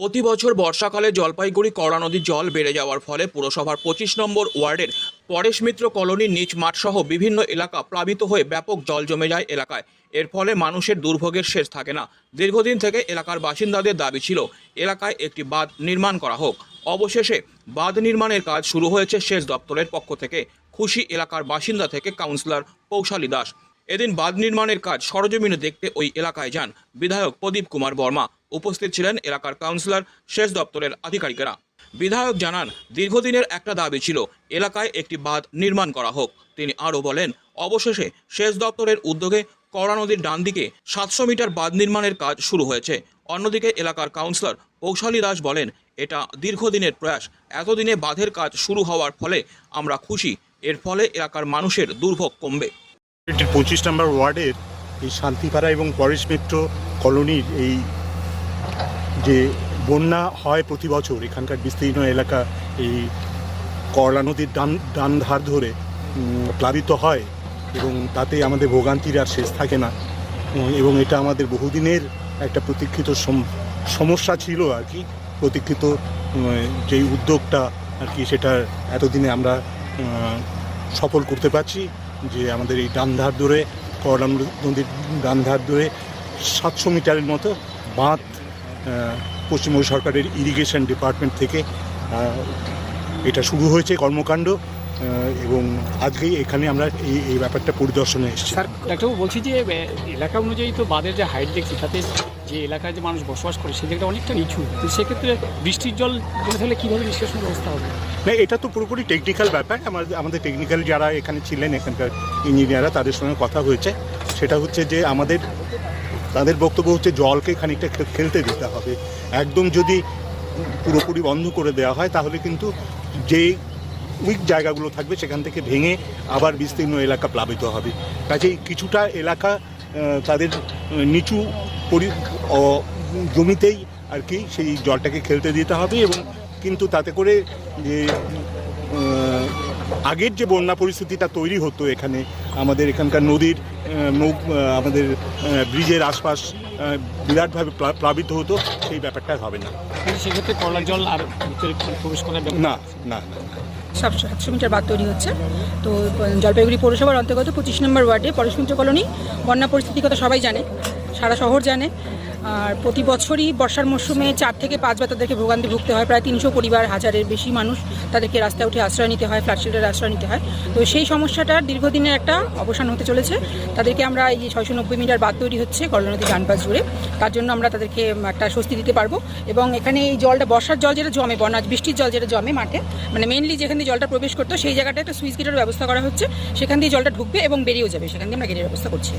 প্রতি বছর বর্ষাকালে জলপাইগুড়ি কড়া নদীর জল বেড়ে যাওয়ার ফলে পুরসভার পঁচিশ নম্বর ওয়ার্ডের পরেশ মিত্র কলোনির নিচ মাঠসহ বিভিন্ন এলাকা প্লাবিত হয়ে ব্যাপক জল জমে যায় এলাকায়। এর ফলে মানুষের দুর্ভোগের শেষ থাকে না। দীর্ঘদিন থেকে এলাকার বাসিন্দাদের দাবি ছিল, এলাকায় একটি বাঁধ নির্মাণ করা হোক। অবশেষে বাঁধ নির্মাণের কাজ শুরু হয়েছে সেচ দপ্তরের পক্ষ থেকে। খুশি এলাকার বাসিন্দা থেকে কাউন্সিলর পৌশালী দাস। এদিন বাঁধ নির্মাণের কাজ সরজমিনে দেখতে ওই এলাকায় যান বিধায়ক প্রদীপ কুমার বর্মা। উপস্থিত ছিলেন এলাকার কাউন্সিলর শেষ দপ্তরের আধিকারিকেরা। বিধায়ক জানান, দীর্ঘদিনের একটা দাবি ছিল, এলাকায় একটি বাঁধ নির্মাণ করা হোক। তিনি আরও বলেন, অবশেষে সেচ দপ্তরের উদ্যোগে কড়া নদীর ডান দিকে সাতশো মিটার বাঁধ নির্মাণের কাজ শুরু হয়েছে। অন্যদিকে এলাকার কাউন্সিলর পৌশালী দাস বলেন, এটা দীর্ঘদিনের প্রয়াস। এতদিনে বাঁধের কাজ শুরু হওয়ার ফলে আমরা খুশি। এর ফলে এলাকার মানুষের দুর্ভোগ কমবে। এটি পঁচিশ নম্বর ওয়ার্ডের এই শান্তিপাড়া এবং পরেশ মিত্র কলোনির এই যে বন্যা হয় প্রতি বছর, এখানকার বিস্তীর্ণ এলাকা এই করলা নদীর ডান ডান ধার ধরে প্লাবিত হয় এবং তাতে আমাদের ভোগান্তির আর শেষ থাকে না। এবং এটা আমাদের বহুদিনের একটা প্রতীক্ষিত সম- সমস্যা ছিল আর কি। প্রতীক্ষিত যেই উদ্যোগটা আর কি সেটা এতদিনে আমরা সফল করতে পারছি। যে আমাদের এই ডানধার দূরে করলাম নদীর ডানধার দূরে সাতশো মিটারের মতো বাঁধ পশ্চিমবঙ্গ সরকারের ইরিগেশন ডিপার্টমেন্ট থেকে এটা শুরু হয়েছে কর্মকাণ্ড। এবং আজকেই এখানে আমরা এই এই ব্যাপারটা পরিদর্শনে এসেছি। স্যার ডাক্তারবাবু বলছি যে এলাকা অনুযায়ী তো বাঁধের যে হাইট দেখছি তাতে যে এলাকায় যে মানুষ বসবাস করে সেই জায়গাটা অনেকটা নিচু। তো সেক্ষেত্রে বৃষ্টির জল জমে থাকলে কীভাবে নিষ্কাশন ব্যবস্থা হবে? না এটা তো পুরোপুরি টেকনিক্যাল ব্যাপার। আমাদের আমাদের টেকনিক্যাল যারা এখানে ছিলেন এখানকার ইঞ্জিনিয়াররা তাদের সঙ্গে কথা হয়েছে। সেটা হচ্ছে যে আমাদের তাদের বক্তব্য হচ্ছে জলকে খানিকটা খেলতে দিতে হবে। একদম যদি পুরোপুরি বন্ধ করে দেওয়া হয় তাহলে কিন্তু যে উইক জায়গাগুলো থাকবে সেখান থেকে ভেঙে আবার বিস্তীর্ণ এলাকা প্লাবিত হবে কাজেই কিছুটা এলাকা তাদের নিচু পরি জমিতেই আর কি সেই জলটাকে খেলতে দিতে হবে এবং কিন্তু তাতে করে যে আগের যে বন্যা পরিস্থিতিটা তৈরি হতো এখানে আমাদের এখানকার নদীর নৌ- আমাদের ব্রিজের আশপাশ বিরাটভাবে প্লা- প্লাবিত হতো সেই ব্যাপারটা হবে না কিন্তু সেক্ষেত্রে করলার জল আর ভিতরে প্রবেশ করার না না না। সাতশো সাতশো মিটার বাঁধ তৈরি হচ্ছে। তো, জলপাইগুড়ি পৌরসভার অন্তর্গত পঁচিশ নম্বর ওয়ার্ডে পরশমিত্র কলোনি, বন্যা পরিস্থিতির কথা সবাই জানে, সারা শহর জানে। আর প্রতি বছরই বর্ষার মরশুমে চার থেকে পাঁচবার তাদেরকে ভোগান্তি ভুগতে হয়। প্রায় তিনশো পরিবার হাজারের বেশি মানুষ তাদেরকে রাস্তায় উঠে আশ্রয় নিতে হয়, ফ্ল্যাট শেল্টারে আশ্রয় নিতে হয়। তো সেই সমস্যাটার দীর্ঘদিনের একটা অবসান হতে চলেছে। তাদেরকে আমরা এই যে ছয়শো নব্বই মিটার বাদ তৈরি হচ্ছে করলা নদী ডান পাশ জুড়ে, তার জন্য আমরা তাদেরকে একটা স্বস্তি দিতে পারব। এবং এখানে এই জলটা, বর্ষার জল যেটা জমে বন্যা বৃষ্টির জল যেটা জমে মাঠে মানে মেনলি যেখান দিয়ে জলটা প্রবেশ করতো, সেই জায়গাটা একটা সুইচ গেটের ব্যবস্থা করা হচ্ছে। সেখান দিয়ে জলটা ঢুকবে এবং বেরিয়েও যাবে। সেখান দিয়ে আমরা গেটের ব্যবস্থা করছি।